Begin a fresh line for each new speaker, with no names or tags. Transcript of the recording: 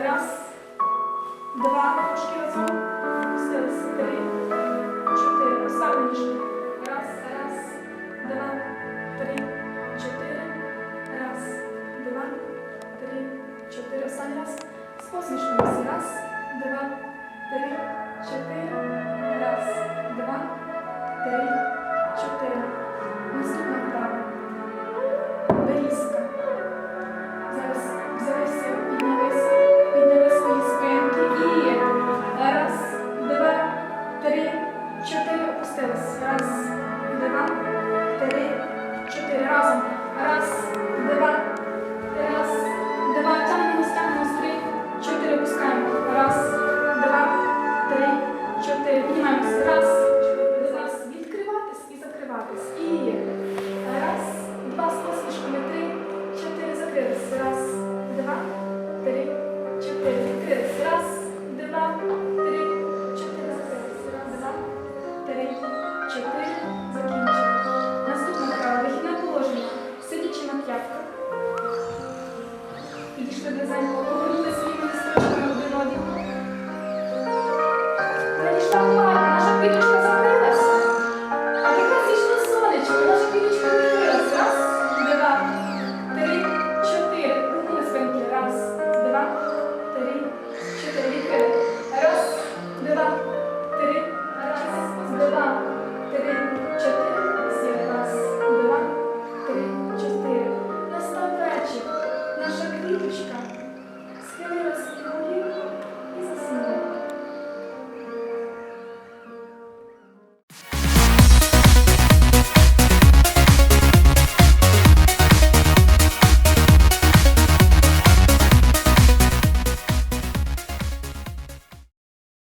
Раз, два, трошки разом. Сились. Три, чотири. Саме Раз, раз, два, три, чотири. Раз, два, три, чотири. Останній раз. presença